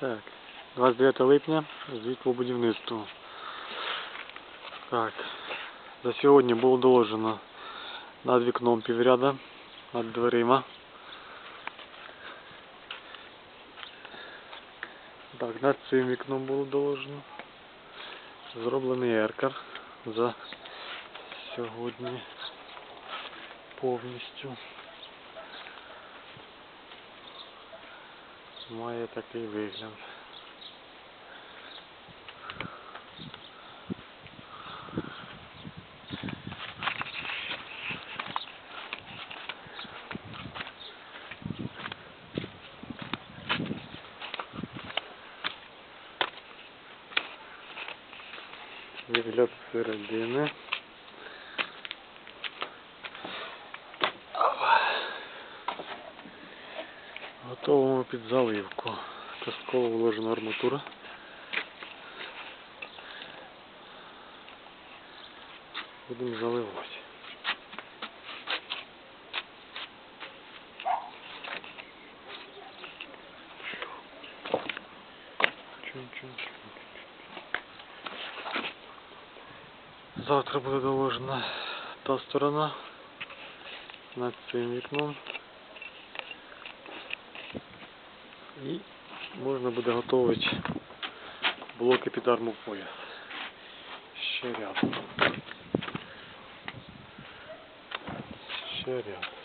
Так, 29 липня, звіт по будівництву. Так, за сьогодні було доложено над вікном півряда, над дверима. Так, над цим вікном було доложено. Зроблений еркер за сьогодні повністю. Має такий вигляд. Вигляд зсередини. Готовимо під заливку. Частково вложена арматура. Будемо заливати. Чун-чун-чун. Завтра буде доложена та сторона над цим вікном. І можна буде готувати блоки під армопояс. Ще ряд. Ще ряд.